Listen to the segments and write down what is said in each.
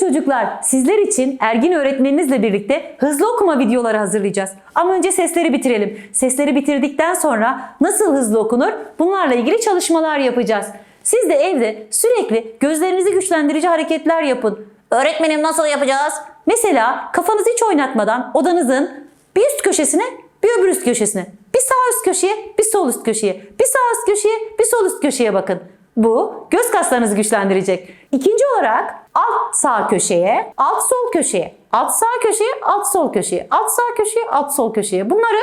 Çocuklar, sizler için Ergin öğretmeninizle birlikte hızlı okuma videoları hazırlayacağız. Ama önce sesleri bitirelim. Sesleri bitirdikten sonra nasıl hızlı okunur bunlarla ilgili çalışmalar yapacağız. Siz de evde sürekli gözlerinizi güçlendirici hareketler yapın. Öğretmenim nasıl yapacağız? Mesela kafanızı hiç oynatmadan odanızın bir üst köşesine bir öbür üst köşesine, bir sağ üst köşeye, bir sol üst köşeye, bir sağ üst köşeye, bir sol üst köşeye bakın. Bu göz kaslarınızı güçlendirecek. İkinci olarak alt sağ köşeye, alt sol köşeye, alt sağ köşeye, alt sol köşeye, alt sağ köşeye, alt sol köşeye. Bunları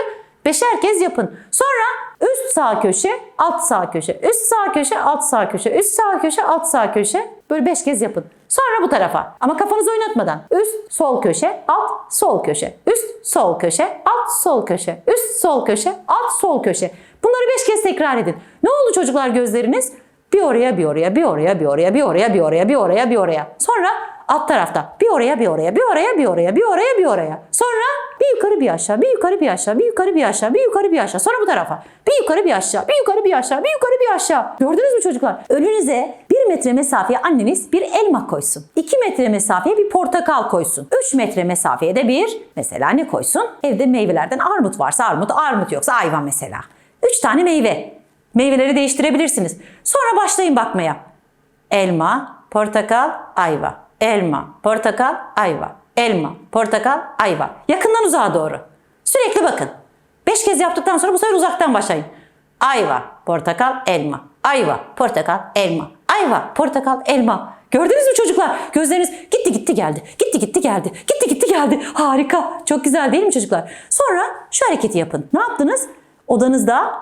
beşer kez yapın. Sonra üst sağ köşe, alt sağ köşe, üst sağ köşe, alt sağ köşe, üst sağ köşe, alt sağ köşe. Böyle beş kez yapın. Sonra bu tarafa. Ama kafanızı oynatmadan. Üst sol köşe, alt sol köşe. Üst sol köşe, alt sol köşe. Üst sol köşe, alt sol köşe. Bunları beş kez tekrar edin. Ne oldu çocuklar gözleriniz? Bir oraya, bir oraya, bir oraya, bir oraya, bir oraya, bir oraya, bir oraya, bir oraya. Sonra alt tarafta bir oraya, bir oraya, bir oraya, bir oraya, bir oraya, bir oraya. Sonra bir yukarı, bir aşağı, bir yukarı, bir aşağı, bir yukarı, bir aşağı, bir yukarı, bir aşağı. Sonra bu tarafa. Bir yukarı, bir aşağı, bir yukarı, bir aşağı, bir yukarı, bir aşağı. Gördünüz mü çocuklar? Önünüze bir metre mesafeye anneniz bir elma koysun. 2 metre mesafeye bir portakal koysun. 3 metre mesafeye de bir mesela ne koysun? Evde meyvelerden armut varsa armut, armut yoksa ayva mesela. 3 tane meyve. Meyveleri değiştirebilirsiniz. Sonra başlayın bakmaya. Elma, portakal, ayva. Elma, portakal, ayva. Elma, portakal, ayva. Yakından uzağa doğru. Sürekli bakın. Beş kez yaptıktan sonra bu sefer uzaktan başlayın. Ayva, portakal, elma. Ayva, portakal, elma. Ayva, portakal, elma. Gördünüz mü çocuklar? Gözleriniz gitti gitti geldi. Gitti gitti geldi. Gitti gitti geldi. Harika. Çok güzel değil mi çocuklar? Sonra şu hareketi yapın. Ne yaptınız? Odanızda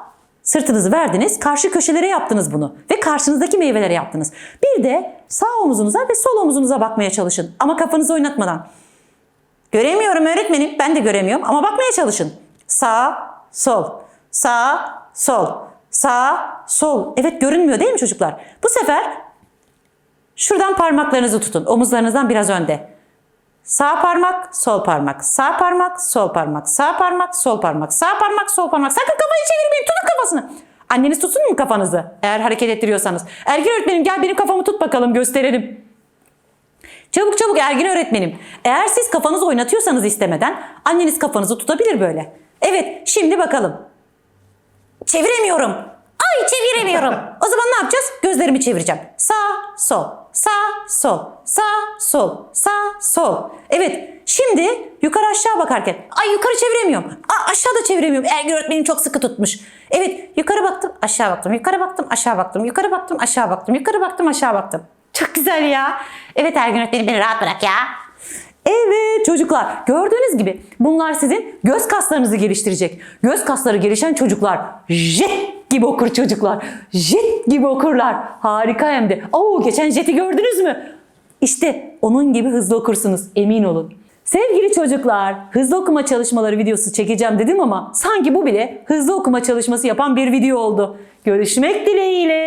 Sırtınızı verdiniz, karşı köşelere yaptınız bunu ve karşınızdaki meyvelere yaptınız. Bir de sağ omuzunuza ve sol omuzunuza bakmaya çalışın ama kafanızı oynatmadan. Göremiyorum öğretmenim, ben de göremiyorum ama bakmaya çalışın. Sağ, sol, sağ, sol, sağ, sol. Evet görünmüyor değil mi çocuklar? Bu sefer şuradan parmaklarınızı tutun, omuzlarınızdan biraz önde. Sağ parmak, sol parmak, sağ parmak, sol parmak, sağ parmak, sol parmak, sağ parmak, sol parmak. Sakın kafayı çevirmeyin, tutun kafasını. Anneniz tutsun mu kafanızı eğer hareket ettiriyorsanız? Ergin öğretmenim gel benim kafamı tut bakalım gösterelim. Çabuk çabuk Ergin öğretmenim. Eğer siz kafanızı oynatıyorsanız istemeden anneniz kafanızı tutabilir böyle. Evet şimdi bakalım. Çeviremiyorum. Ay çeviremiyorum. O zaman ne yapacağız? Gözlerimi çevireceğim. Sağ, sol, sağ, sol, sağ, sol, sağ, sol. Evet. Şimdi yukarı aşağı bakarken. Ay yukarı çeviremiyorum. Aa, aşağı da çeviremiyorum. Ergin öğretmenim çok sıkı tutmuş. Evet. Yukarı baktım, aşağı baktım. Yukarı baktım, aşağı baktım. Yukarı baktım, aşağı baktım. Yukarı baktım, aşağı baktım. Çok güzel ya. Evet Ergin öğretmenim beni rahat bırak ya. Evet çocuklar gördüğünüz gibi bunlar sizin göz kaslarınızı geliştirecek. Göz kasları gelişen çocuklar jet gibi okur çocuklar. Jet gibi okurlar. Harika hem de. Oo geçen jeti gördünüz mü? İşte onun gibi hızlı okursunuz emin olun. Sevgili çocuklar, hızlı okuma çalışmaları videosu çekeceğim dedim ama sanki bu bile hızlı okuma çalışması yapan bir video oldu. Görüşmek dileğiyle.